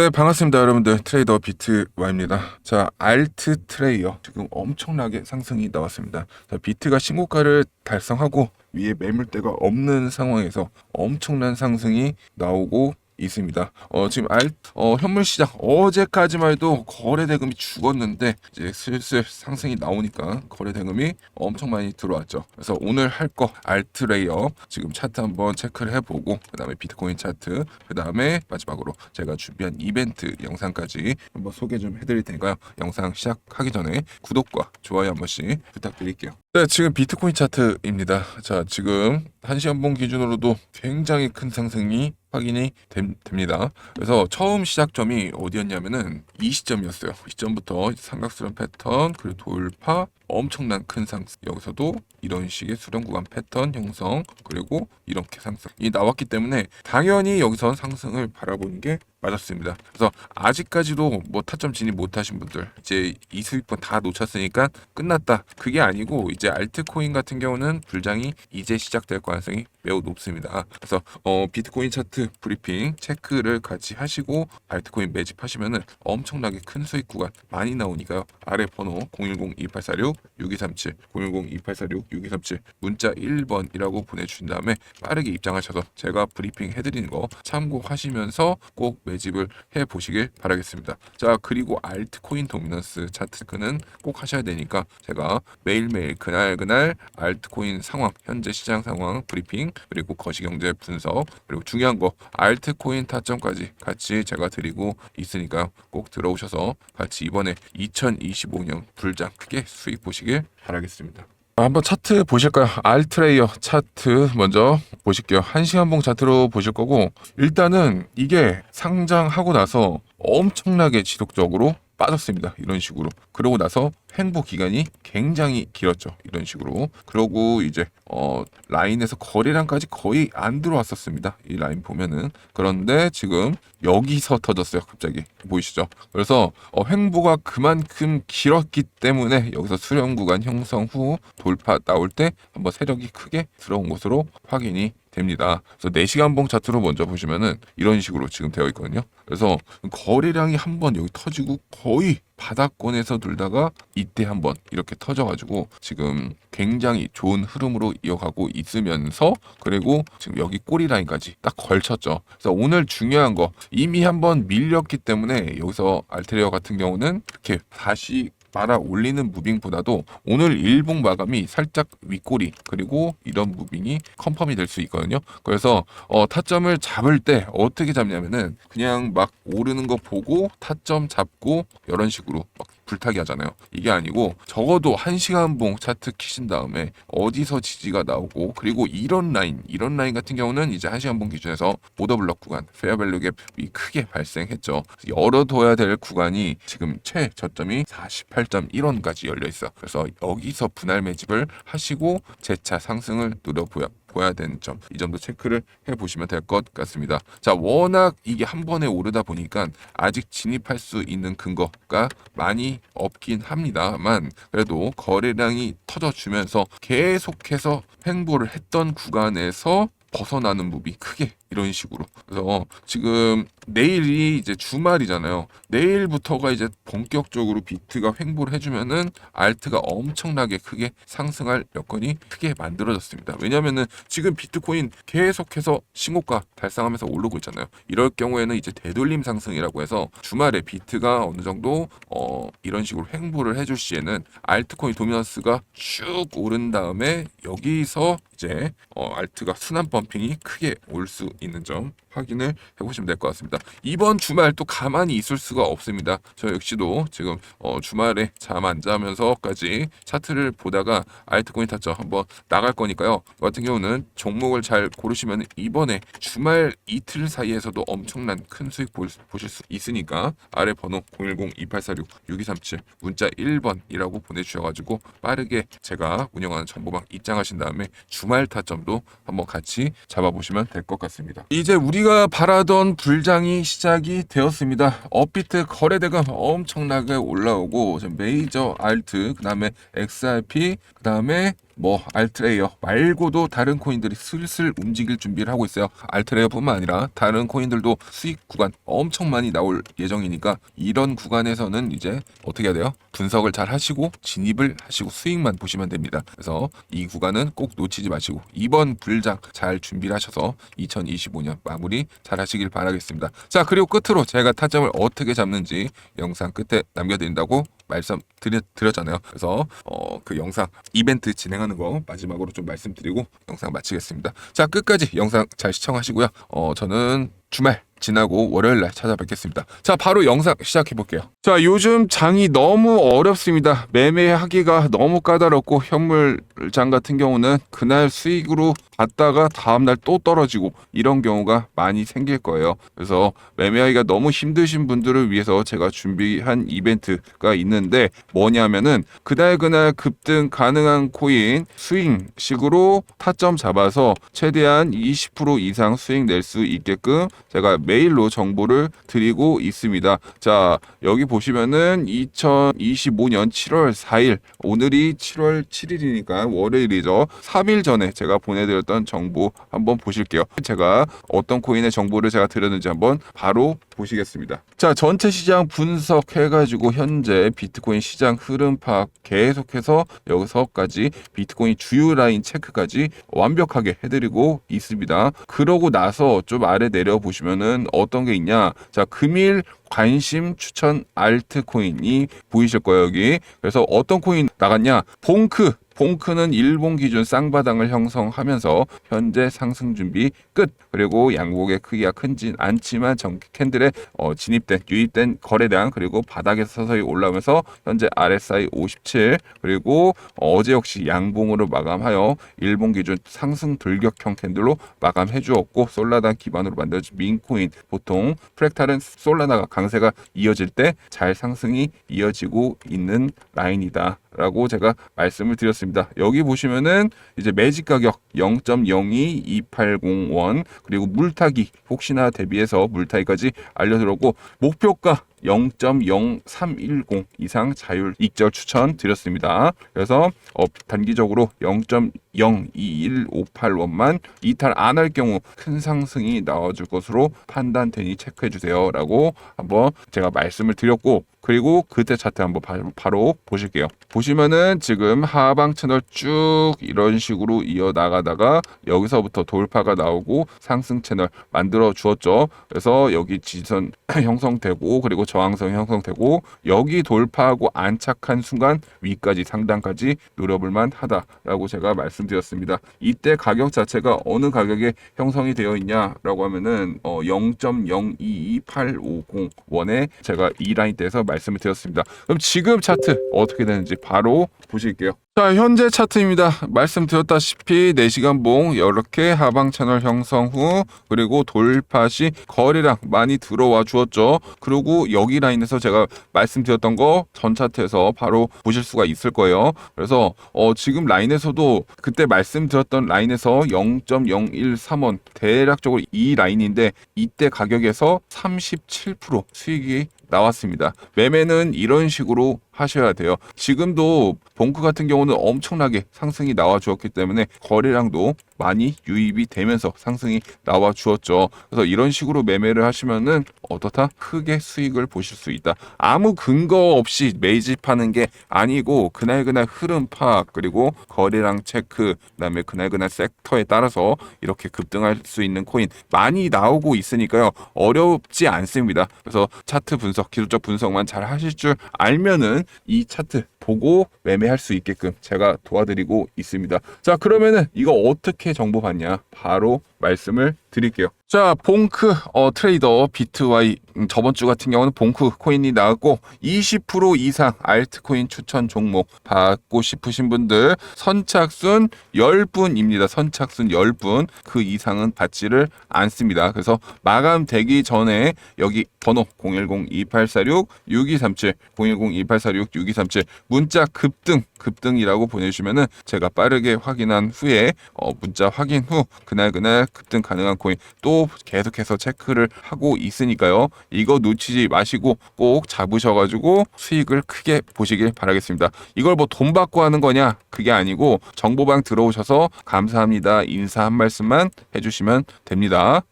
네 반갑습니다 여러분들. 트레이더 비트 와입니다. 자 알트 트레이어. 지금 엄청나게 상승이 나왔습니다. 자 비트가 신고가를 달성하고 위에 매물대가 없는 상황에서 엄청난 상승이 나오고 있습니다. 어, 지금 알, 어, 현물 시장 어제까지만 해도 거래 대금이 죽었는데 이제 슬슬 상승이 나오니까 거래 대금이 엄청 많이 들어왔죠. 그래서 오늘 할 거 알트 레이어 지금 차트 한번 체크를 해보고 그다음에 비트코인 차트 그다음에 마지막으로 제가 준비한 이벤트 영상까지 한번 소개 좀 해드릴 테니까요. 영상 시작하기 전에 구독과 좋아요 한 번씩 부탁드릴게요. 네, 지금 비트코인 차트입니다. 자, 지금 한시간봉 기준으로도 굉장히 큰 상승이 확인이 됨, 됩니다. 그래서 처음 시작점이 어디였냐면은 이 시점이었어요. 이 시점부터 삼각수렴 패턴 그리고 돌파 엄청난 큰 상승 여기서도 이런 식의 수렴 구간 패턴 형성 그리고 이렇게 상승이 나왔기 때문에 당연히 여기선 상승을 바라보는 게 맞았습니다. 그래서 아직까지도 뭐 타점 진입 못하신 분들 이제 이 수익권 다 놓쳤으니까 끝났다. 그게 아니고 이제 알트코인 같은 경우는 불장이 이제 시작될 가능성이 매우 높습니다. 그래서 어, 비트코인 차트 브리핑 체크를 같이 하시고 알트코인 매집하시면은 엄청나게 큰 수익 구간 많이 나오니까요. 아래 번호 010-2846-6237 010-2846-6237 문자 1번이라고 보내주신 다음에 빠르게 입장하셔서 제가 브리핑 해드리는 거 참고하시면서 꼭 매집을 해 보시길 바라겠습니다. 자 그리고 알트코인 도미넌스 차트는 꼭 하셔야 되니까 제가 매일매일 그날 그날 알트코인 상황 현재 시장 상황 브리핑 그리고 거시경제 분석 그리고 중요한 거 알트코인 타점까지 같이 제가 드리고 있으니까요. 꼭 들어오셔서 같이 이번에 2025년 불장 크게 수익 보시길 바라겠습니다. 한번 차트 보실까요? 알트레이어 차트 먼저 보실게요. 한 시간 봉 차트로 보실 거고 일단은 이게 상장하고 나서 엄청나게 지속적으로 빠졌습니다. 이런 식으로. 그러고 나서 횡보 기간이 굉장히 길었죠. 이런 식으로. 그러고 이제 어 라인에서 거래량까지 거의 안 들어왔었습니다. 이 라인 보면은. 그런데 지금 여기서 터졌어요. 갑자기. 보이시죠? 그래서 어 횡보가 그만큼 길었기 때문에 여기서 수렴 구간 형성 후 돌파 나올 때 한번 세력이 크게 들어온 것으로 확인이 됩니다. 그래서 4시간 봉 차트로 먼저 보시면은 이런 식으로 지금 되어 있거든요. 그래서 거래량이 한 번 여기 터지고 거의 바닥권에서 돌다가 이때 한번 이렇게 터져가지고 지금 굉장히 좋은 흐름으로 이어가고 있으면서 그리고 지금 여기 꼬리 라인까지 딱 걸쳤죠. 그래서 오늘 중요한 거 이미 한번 밀렸기 때문에 여기서 알테리어 같은 경우는 이렇게 다시 말아 올리는 무빙보다도 오늘 일봉 마감이 살짝 윗꼬리 그리고 이런 무빙이 컨펌이 될 수 있거든요. 그래서 어, 타점을 잡을 때 어떻게 잡냐면은 그냥 막 오르는 거 보고 타점 잡고 이런 식으로 막 불타기 하잖아요. 이게 아니고 적어도 한 시간 봉 차트 키신 다음에 어디서 지지가 나오고 그리고 이런 라인 이런 라인 같은 경우는 이제 한 시간 봉 기준에서 오더블럭 구간 페어밸류 갭이 크게 발생했죠. 열어둬야 될 구간이 지금 최 저점이 48.1원까지 열려 있어. 그래서 여기서 분할 매집을 하시고 재차 상승을 누려보야 보야 되는 점, 이 점도 체크를 해 보시면 될 것 같습니다. 자, 워낙 이게 한 번에 오르다 보니까 아직 진입할 수 있는 근거가 많이 없긴 합니다만 그래도 거래량이 터져주면서 계속해서 횡보를 했던 구간에서 벗어나는 무비 크게 이런 식으로. 그래서 지금 내일이 이제 주말이잖아요. 내일부터가 이제 본격적으로 비트가 횡보를 해주면은 알트가 엄청나게 크게 상승할 여건이 크게 만들어졌습니다. 왜냐면은 지금 비트코인 계속해서 신고가 달성하면서 오르고 있잖아요. 이럴 경우에는 이제 되돌림 상승이라고 해서 주말에 비트가 어느 정도 어 이런 식으로 횡보를 해줄 시에는 알트코인 도미넌스가 쭉 오른 다음에 여기서 이제 어 알트가 순환 펌핑이 크게 올 수 있는 점 확인을 해보시면 될 것 같습니다. 이번 주말 또 가만히 있을 수가 없습니다. 저 역시도 지금 어 주말에 잠 안 자면서까지 차트를 보다가 알트코인 타점 한번 나갈 거니까요. 이 같은 경우는 종목을 잘 고르시면 이번에 주말 이틀 사이에서도 엄청난 큰 수익 볼, 보실 수 있으니까 아래 번호 010-2846-6237 문자 1번이라고 보내주셔가지고 빠르게 제가 운영하는 정보방 입장하신 다음에 주말 타점도 한번 같이 잡아보시면 될 것 같습니다. 이제 우리가 바라던 불장이 시작이 되었습니다. 업비트 거래대금 엄청나게 올라오고 메이저 알트, 그 다음에 XRP, 그 다음에 뭐 알트레이어 말고도 다른 코인들이 슬슬 움직일 준비를 하고 있어요. 알트레이어뿐만 아니라 다른 코인들도 수익 구간 엄청 많이 나올 예정이니까 이런 구간에서는 이제 어떻게 해야 돼요? 분석을 잘 하시고 진입을 하시고 수익만 보시면 됩니다. 그래서 이 구간은 꼭 놓치지 마시고 이번 불장 잘 준비를 하셔서 2025년 마무리 잘 하시길 바라겠습니다. 자 그리고 끝으로 제가 타점을 어떻게 잡는지 영상 끝에 남겨드린다고 말씀드렸잖아요. 그래서 어, 그 영상 이벤트 진행하는 거 마지막으로 좀 말씀드리고 영상 마치겠습니다. 자 끝까지 영상 잘 시청하시고요. 어, 저는 주말 지나고 월요일 날 찾아뵙겠습니다. 자, 바로 영상 시작해 볼게요. 자, 요즘 장이 너무 어렵습니다. 매매하기가 너무 까다롭고 현물장 같은 경우는 그날 수익으로 받다가 다음 날 또 떨어지고 이런 경우가 많이 생길 거예요. 그래서 매매하기가 너무 힘드신 분들을 위해서 제가 준비한 이벤트가 있는데 뭐냐면은 그날 그날 급등 가능한 코인 스윙식으로 타점 잡아서 최대한 20% 이상 수익 낼 수 있게끔 제가 메일로 정보를 드리고 있습니다. 자, 여기 보시면은 2025년 7월 4일, 오늘이 7월 7일이니까 월요일이죠. 3일 전에 제가 보내드렸던 정보 한번 보실게요. 제가 어떤 코인의 정보를 제가 드렸는지 한번 바로 보시겠습니다. 자, 전체 시장 분석해가지고 현재 비트코인 시장 흐름 파악 계속해서 여기서까지 비트코인 주요 라인 체크까지 완벽하게 해드리고 있습니다. 그러고 나서 좀 아래 내려 보시면은 어떤 게 있냐? 자, 금일 관심 추천 알트코인이 보이실 거예요 여기. 그래서 어떤 코인 나갔냐? 봉크 봉크는 일본 기준 쌍바닥을 형성하면서 현재 상승 준비 끝. 그리고 양곡의 크기가 크진 않지만 정 캔들에 어, 진입된 유입된 거래량 그리고 바닥에서 서서히 올라오면서 현재 RSI 57 그리고 어제 역시 양봉으로 마감하여 일본 기준 상승 돌격형 캔들로 마감해 주었고 솔라단 기반으로 만들어진 민코인 보통 프랙탈은 솔라나가 강세가 이어질 때 잘 상승이 이어지고 있는 라인이다. 라고 제가 말씀을 드렸습니다. 여기 보시면은 이제 매직 가격 0.022801 그리고 물타기 혹시나 대비해서 물타기까지 알려드렸고 목표가 0.0310 이상 자율 익절 추천 드렸습니다. 그래서 어, 단기적으로 0.021581원만 이탈 안 할 경우 큰 상승이 나와줄 것으로 판단되니 체크해 주세요 라고 한번 제가 말씀을 드렸고 그리고 그때 차트 한번 바로, 바로 보실게요. 보시면은 지금 하방 채널 쭉 이런 식으로 이어 나가다가 여기서부터 돌파가 나오고 상승 채널 만들어 주었죠. 그래서 여기 지선 형성되고 그리고 저항성 형성되고 여기 돌파하고 안착한 순간 위까지 상단까지 노려볼 만 하다라고 제가 말씀드렸습니다. 이때 가격 자체가 어느 가격에 형성이 되어 있냐라고 하면은 어 0.022850 원에 제가 이 라인 대에서 말씀을 드렸습니다. 그럼 지금 차트 어떻게 되는지 바로 보실게요. 자, 현재 차트입니다. 말씀드렸다시피 4시간 봉 이렇게 하방 채널 형성 후 그리고 돌파 시 거래량 많이 들어와 주었죠. 그리고 여기 라인에서 제가 말씀드렸던 거 전 차트에서 바로 보실 수가 있을 거예요. 그래서 어, 지금 라인에서도 그때 말씀드렸던 라인에서 0.013원 대략적으로 이 라인인데 이때 가격에서 37% 수익이 나왔습니다. 매매는 이런 식으로 하셔야 돼요. 지금도 봉크 같은 경우는 엄청나게 상승이 나와 주었기 때문에 거래량도 많이 유입이 되면서 상승이 나와 주었죠. 그래서 이런 식으로 매매를 하시면은 어떻다? 크게 수익을 보실 수 있다. 아무 근거 없이 매집하는 게 아니고 그날그날 흐름 파악 그리고 거래량 체크 그다음에 그날그날 섹터에 따라서 이렇게 급등할 수 있는 코인 많이 나오고 있으니까요. 어렵지 않습니다. 그래서 차트 분석, 기술적 분석만 잘 하실 줄 알면은 이 차트 보고 매매할 수 있게끔 제가 도와드리고 있습니다. 자, 그러면은 이거 어떻게 정보 받냐? 바로 말씀을 드릴게요. 자, 봉크 어, 트레이더 비트와이 음, 저번 주 같은 경우는 봉크 코인이 나왔고 20% 이상 알트코인 추천 종목 받고 싶으신 분들 선착순 10분입니다. 선착순 10분 그 이상은 받지를 않습니다. 그래서 마감되기 전에 여기 번호 010-2846-6237 010-2846-6237 문자 급등 급등이라고 보내주시면은 제가 빠르게 확인한 후에 어, 문자 확인 후 그날 그날 급등 가능한 알트코인 또 계속해서 체크를 하고 있으니까요. 이거 놓치지 마시고 꼭 잡으셔가지고 수익을 크게 보시길 바라겠습니다. 이걸 뭐 돈 받고 하는 거냐? 그게 아니고 정보방 들어오셔서 감사합니다 인사 한 말씀만 해주시면 됩니다.